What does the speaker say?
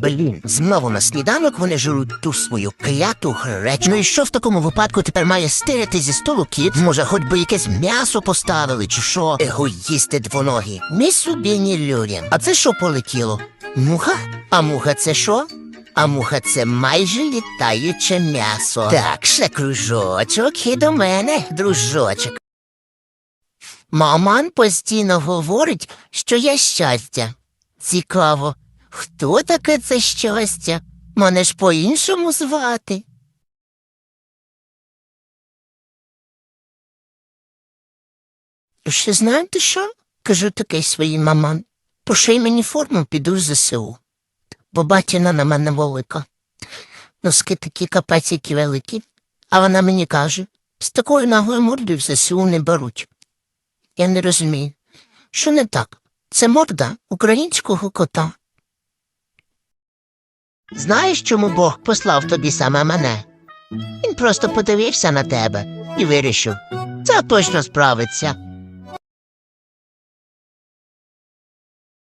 Блін, знову на сніданок вони жруть ту свою кляту гречку. Ну і що в такому випадку тепер має стирити зі столу кіт? Може, хоч би якесь м'ясо поставили, чи що? Егоїсти двоногі. Ні собі, ні людям. А це що полетіло? Муха? А муха це що? А муха це майже літаюче м'ясо. Так, ще кружочок і до мене, дружочок. Маман постійно говорить, що я щастя. Цікаво, хто таке це щастя? Мене ж по-іншому звати. Ще знаєте що? Кажу таке своїй маман. Поший мені форму, піду в ЗСУ. Бо батіна на мене велика. Носки такі капець, які великі. А вона мені каже, з такою нагою мордою в ЗСУ не беруть. Я не розумію. Що не так? Це морда українського кота. Знаєш, чому Бог послав тобі саме мене? Він просто подивився на тебе і вирішив, це точно справиться.